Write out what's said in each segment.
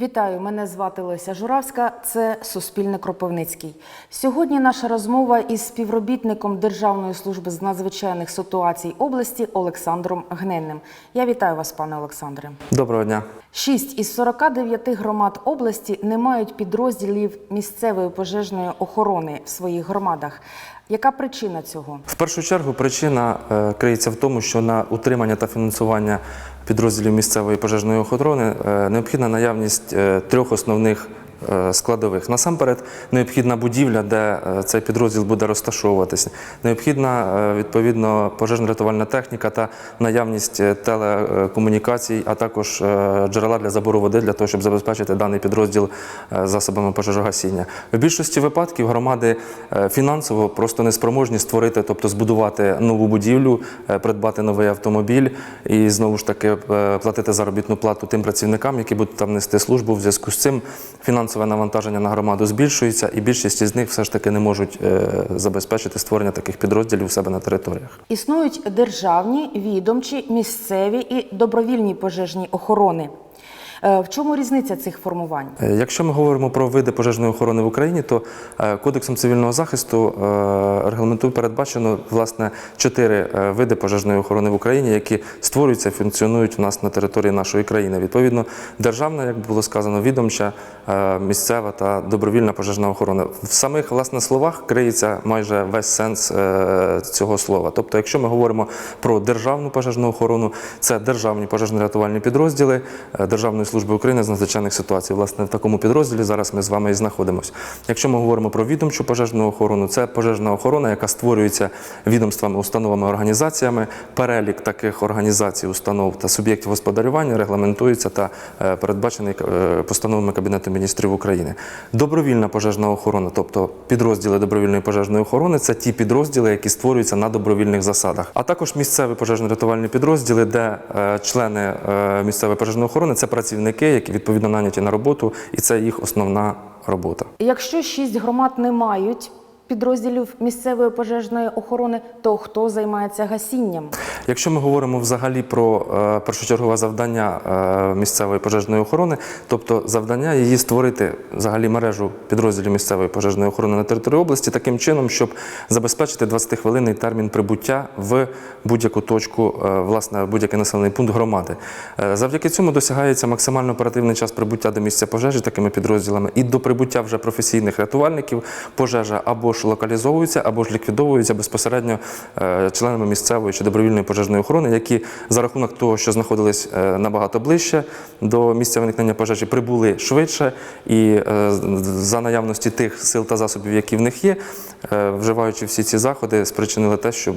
Вітаю, мене звати Леся Журавська. Це Суспільне Кропивницький. Сьогодні наша розмова із співробітником Державної служби з надзвичайних ситуацій області Олександром Гненним. Я вітаю вас, пане Олександре. Доброго дня. Шість із 49 громад області не мають підрозділів місцевої пожежної охорони в своїх громадах. Яка причина цього? В першу чергу причина е, криється в тому, що на утримання та фінансування підрозділів місцевої пожежної охорони е, необхідна наявність трьох основних е, складових. Насамперед, необхідна будівля, де е, цей підрозділ буде розташовуватися. Необхідна е, відповідно пожежно-рятувальна техніка та наявність е, телекомунікацій, а також е, джерела для забору води для того, щоб забезпечити даний підрозділ е, засобами пожежогасіння. В більшості випадків громади е, фінансово просто не спроможні створити, тобто збудувати нову будівлю, е, придбати новий автомобіль і знову ж таки е, платити заробітну плату тим працівникам, які будуть там нести службу. В зв'язку з цим фінансове навантаження на громаду збільшується, і більшість із них все ж таки не можуть е, забезпечити створення таких підрозділів у себе на територіях. Існують державні, відомчі, місцеві і добровільні пожежні охорони. Е, В чому різниця цих формувань? Е, Якщо ми говоримо про види пожежної охорони в Україні, то е, Кодексом цивільного захисту регламентує передбачено власне чотири види пожежної охорони в Україні, які створюються і функціонують у нас на території нашої країни. Відповідно, державна, як було сказано, відомча, місцева та добровільна пожежна охорона. В самих власне словах криється майже весь сенс цього слова. Тобто, якщо ми говоримо про державну пожежну охорону, це державні пожежно-рятувальні підрозділи Державної служби України з надзвичайних ситуацій. Власне, в такому підрозділі зараз ми з вами і знаходимося. Якщо ми говоримо про відомчу пожежну охорону, це пожежна охорона, яка створюється відомствами, установами, організаціями. Перелік таких організацій, установ та суб'єктів господарювання регламентується та е, передбачений е, постановами Кабінету міністрів України. Добровільна пожежна охорона, тобто підрозділи добровільної пожежної охорони, це ті підрозділи, які створюються на добровільних засадах. А також місцеві пожежно-рятувальні підрозділи, де е, члени місцевої пожежної охорони це працівники, які відповідно наняті на роботу, і це їх основна робота. Якщо шість громад не мають підрозділів місцевої пожежної охорони, то хто займається гасінням? Якщо ми говоримо взагалі про е, першочергове завдання е, місцевої пожежної охорони, тобто завдання її створити взагалі мережу підрозділів місцевої пожежної охорони на території області таким чином, щоб забезпечити 20-хвилинний термін прибуття в будь-яку точку, е, власне, будь-який населений пункт громади. Завдяки цьому досягається максимально оперативний час прибуття до місця пожежі такими підрозділами і до прибуття вже професійних рятувальників пожежа або ж локалізовується, або ж ліквідовується безпосередньо е, членами місцевої чи добровільної пожежної охорони, які за рахунок того, що знаходились е, набагато ближче до місця виникнення пожежі, прибули швидше і е, за наявності тих сил та засобів, які в них є, вживаючи всі ці заходи, спричинили те, що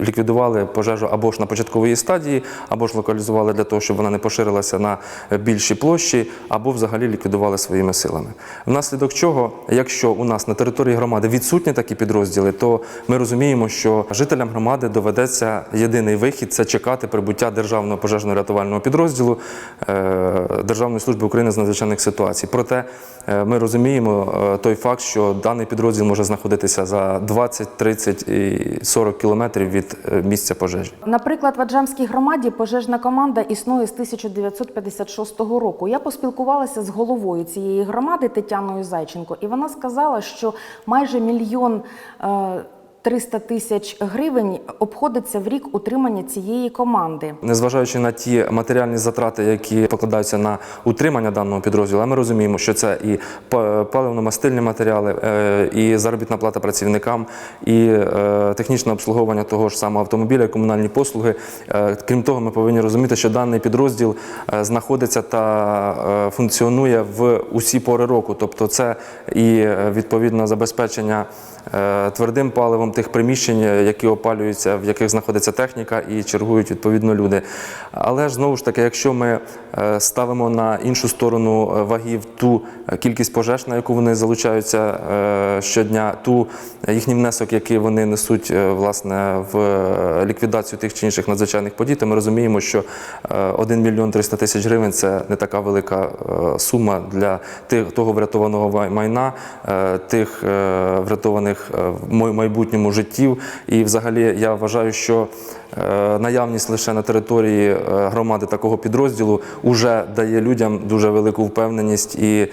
ліквідували пожежу або ж на початковій стадії, або ж локалізували для того, щоб вона не поширилася на більші площі, або взагалі ліквідували своїми силами. Внаслідок чого, якщо у нас на території громади відсутні такі підрозділи, то ми розуміємо, що жителям громади доведеться єдиний вихід це чекати прибуття державного пожежно-рятувального підрозділу е, Державної служби України з надзвичайних ситуацій. Проте е, ми розуміємо е, той факт, що даний підрозділ може знаходитися за 20, 30 і 40 кілометрів від місця пожежі. Наприклад, в Аджамській громаді пожежна команда існує з 1956 року. Я поспілкувалася з головою цієї громади Тетяною Зайченко, і вона сказала, що майже мільйон. Е, 300 тисяч гривень обходиться в рік утримання цієї команди. Незважаючи на ті матеріальні затрати, які покладаються на утримання даного підрозділу, ми розуміємо, що це і паливно-мастильні матеріали, е, і заробітна плата працівникам, і е, технічне обслуговування того ж самого автомобіля, і комунальні послуги. Е, Крім того, ми повинні розуміти, що даний підрозділ знаходиться та функціонує в усі пори року. Тобто, це і е, відповідно забезпечення твердим паливом тих приміщень, які опалюються, в яких знаходиться техніка і чергують відповідно люди. Але ж знову ж таки, якщо ми е, ставимо на іншу сторону е, вагів ту е, кількість пожеж, на яку вони залучаються е, щодня, ту їхній внесок, який вони несуть е, власне в е, ліквідацію тих чи інших надзвичайних подій, то ми розуміємо, що е, 1 мільйон 300 тисяч гривень це не така велика е, сума для тих того врятованого майна, е, тих е, врятованих них е, в майбутньому життів. І взагалі я вважаю, що е, наявність лише на території е, громади такого підрозділу вже дає людям дуже велику впевненість і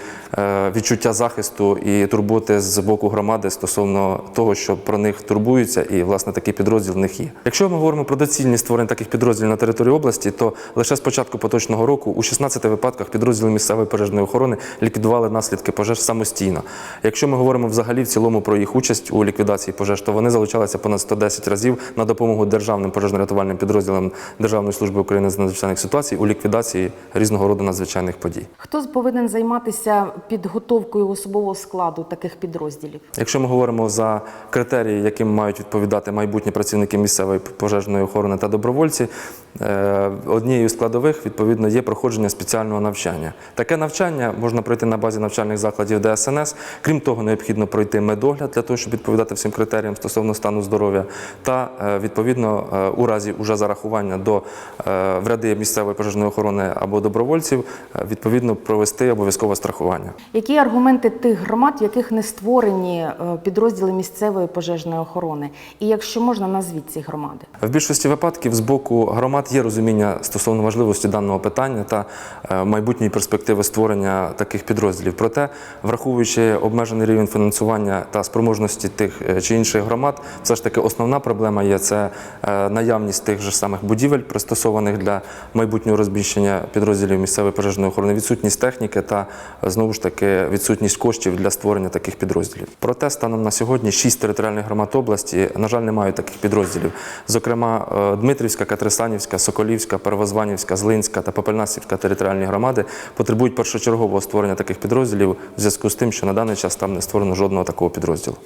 відчуття захисту і турботи з боку громади стосовно того, що про них турбуються, і власне такий підрозділ в них є. Якщо ми говоримо про доцільність створення таких підрозділів на території області, то лише з початку поточного року у 16 випадках підрозділи місцевої пожежної охорони ліквідували наслідки пожеж самостійно. Якщо ми говоримо взагалі в цілому про їх участь у ліквідації пожеж, то вони залучалися понад 110 разів на допомогу державним пожежно-рятувальним підрозділам Державної служби України з надзвичайних ситуацій у ліквідації різного роду надзвичайних подій. Хто повинен займатися підготовкою особового складу таких підрозділів? Якщо ми говоримо за критерії, яким мають відповідати майбутні працівники місцевої пожежної охорони та добровольці, е, однією з складових відповідно є проходження спеціального навчання. Таке навчання можна пройти на базі навчальних закладів ДСНС. Крім того, необхідно пройти медогляд для того, щоб відповідати всім критеріям стосовно стану здоров'я, та е, відповідно е, у разі уже зарахування до е, в ряди місцевої пожежної охорони або добровольців, відповідно провести обов'язкове страхування. Які аргументи тих громад, в яких не створені підрозділи місцевої пожежної охорони? І якщо можна, назвіть ці громади. В більшості випадків з боку громад є розуміння стосовно важливості даного питання та майбутньої перспективи створення таких підрозділів. Проте, враховуючи обмежений рівень фінансування та спроможності тих е, чи інших громад, все ж таки основна проблема є це е, наявність тих же самих будівель, пристосованих для майбутнього розміщення підрозділів місцевої пожежної охорони, відсутність техніки та е, знову ж таки відсутність коштів для створення таких підрозділів. Проте станом на сьогодні шість територіальних громад області, на жаль, не мають таких підрозділів. Зокрема, Дмитрівська, Катрисанівська, Соколівська, Первозванівська, Злинська та Попельнасівська територіальні громади потребують першочергового створення таких підрозділів в зв'язку з тим, що на даний час там не створено жодного такого підрозділу.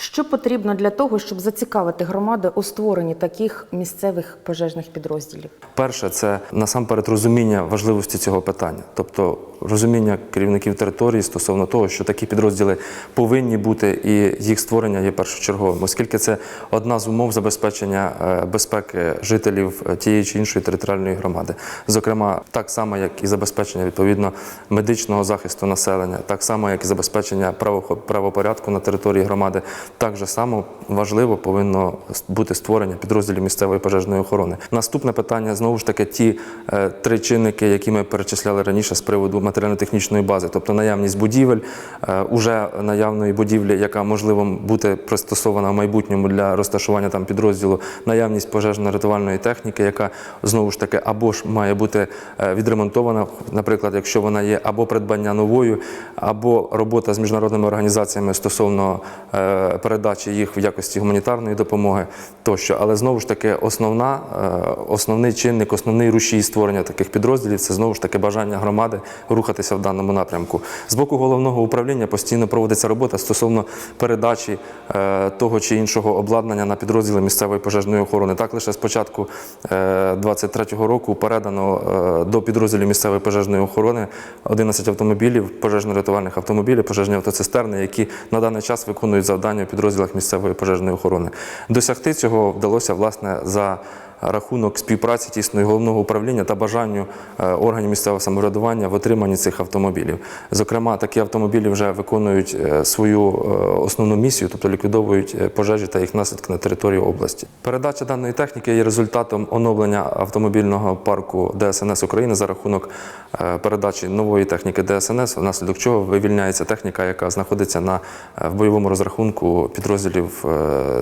Що потрібно для того, щоб зацікавити громади у створенні таких місцевих пожежних підрозділів? Перше, це насамперед розуміння важливості цього питання, тобто розуміння керівників території стосовно того, що такі підрозділи повинні бути, і їх створення є першочерговим, оскільки це одна з умов забезпечення е, безпеки жителів е, тієї чи іншої територіальної громади. Зокрема, так само, як і забезпечення відповідно медичного захисту населення, так само, як і забезпечення право- правопорядку на території громади, так же само важливо повинно бути створення підрозділів місцевої пожежної охорони. Наступне питання знову ж таки ті е, три чинники, які ми перечисляли раніше з приводу матеріально-технічної бази, тобто наявність будівель, е, уже наявної будівлі, яка можливо бути пристосована в майбутньому для розташування там підрозділу, наявність пожежно-рятувальної техніки, яка знову ж таки або ж має бути е, відремонтована, наприклад, якщо вона є або придбання новою, або робота з міжнародними організаціями стосовно е, передачі їх в якості гуманітарної допомоги тощо. Але знову ж таки, основна, основний чинник, основний рушій створення таких підрозділів це знову ж таки бажання громади рухатися в даному напрямку. З боку головного управління постійно проводиться робота стосовно передачі е, того чи іншого обладнання на підрозділи місцевої пожежної охорони. Так лише з початку 2023 року передано е, до підрозділів місцевої пожежної охорони 11 автомобілів, пожежно-рятувальних автомобілів, пожежні автоцистерни, які на даний час виконують завдання у підрозділах місцевої пожежної охорони. Досягти цього вдалося власне за рахунок співпраці тісної головного управління та бажанню е, органів місцевого самоврядування в отриманні цих автомобілів. Зокрема, такі автомобілі вже виконують е, свою е, основну місію, тобто ліквідовують пожежі та їх наслідки на території області. Передача даної техніки є результатом оновлення автомобільного парку ДСНС України за рахунок передачі нової техніки ДСНС, внаслідок чого вивільняється техніка, яка знаходиться на в бойовому розрахунку підрозділів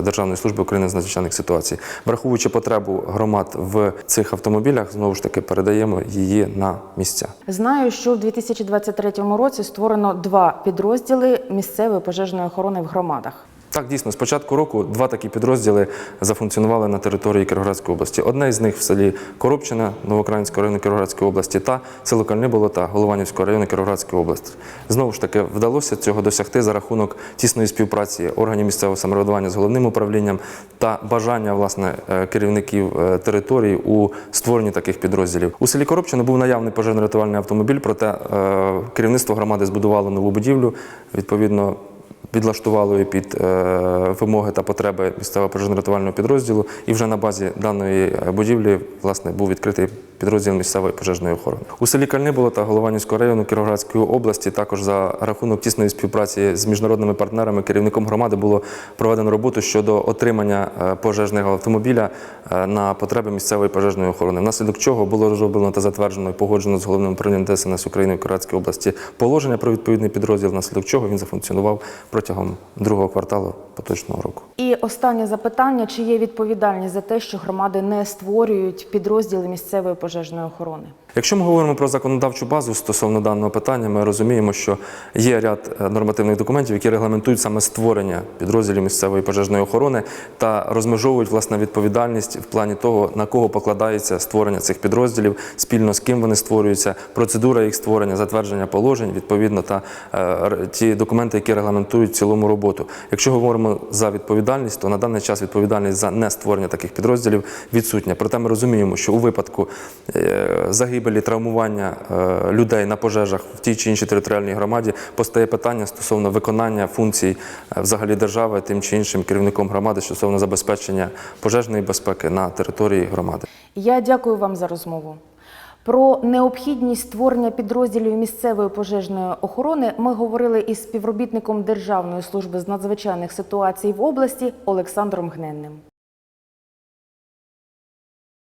Державної служби України з надзвичайних ситуацій. Враховуючи потребу громад в цих автомобілях, знову ж таки передаємо її на місця. Знаю, що в 2023 році створено два підрозділи місцевої пожежної охорони в громадах. Так, дійсно, з початку року два такі підрозділи зафункціонували на території Кіровоградської області. Одне з них в селі Коробчина Новокраїнського району Кіровоградської області та село Кальниболота Голованівського району Кіровоградської області. Знову ж таки, вдалося цього досягти за рахунок тісної співпраці органів місцевого самоврядування з головним управлінням та бажання власне е, керівників е, території у створенні таких підрозділів. У селі Коробчина був наявний пожежно-рятувальний автомобіль, проте е, керівництво громади збудувало нову будівлю. Відповідно, підлаштувало її під е, вимоги та потреби місцевого пожежно-рятувального підрозділу. І вже на базі даної е, будівлі власне був відкритий підрозділів місцевої пожежної охорони. У селі Кальниболо та Голованівського району Кіровоградської області також за рахунок тісної співпраці з міжнародними партнерами керівником громади було проведено роботу щодо отримання е, пожежного автомобіля е, на потреби місцевої пожежної охорони. Внаслідок чого було розроблено та затверджено і погоджено з головним управлінням ДСНС України в Кіровоградській області положення про відповідний підрозділ, внаслідок чого він зафункціонував протягом другого кварталу поточного року. І останнє запитання: чи є відповідальність за те, що громади не створюють підрозділи місцевої пожежної охорони? Якщо ми говоримо про законодавчу базу стосовно даного питання, ми розуміємо, що є ряд е, нормативних документів, які регламентують саме створення підрозділів місцевої пожежної охорони та розмежовують власне відповідальність в плані того, на кого покладається створення цих підрозділів, спільно з ким вони створюються, процедура їх створення, затвердження положень, відповідно, та е, ті документи, які регламентують цілому роботу. Якщо говоримо за відповідальність, то на даний час відповідальність за не створення таких підрозділів відсутня. Проте ми розуміємо, що у випадку загибелі, травмування е, людей на пожежах в тій чи іншій територіальній громаді постає питання стосовно виконання функцій е, взагалі держави тим чи іншим керівником громади стосовно забезпечення пожежної безпеки на території громади. Я дякую вам за розмову. Про необхідність створення підрозділів місцевої пожежної охорони ми говорили із співробітником Державної служби з надзвичайних ситуацій в області Олександром Гненним.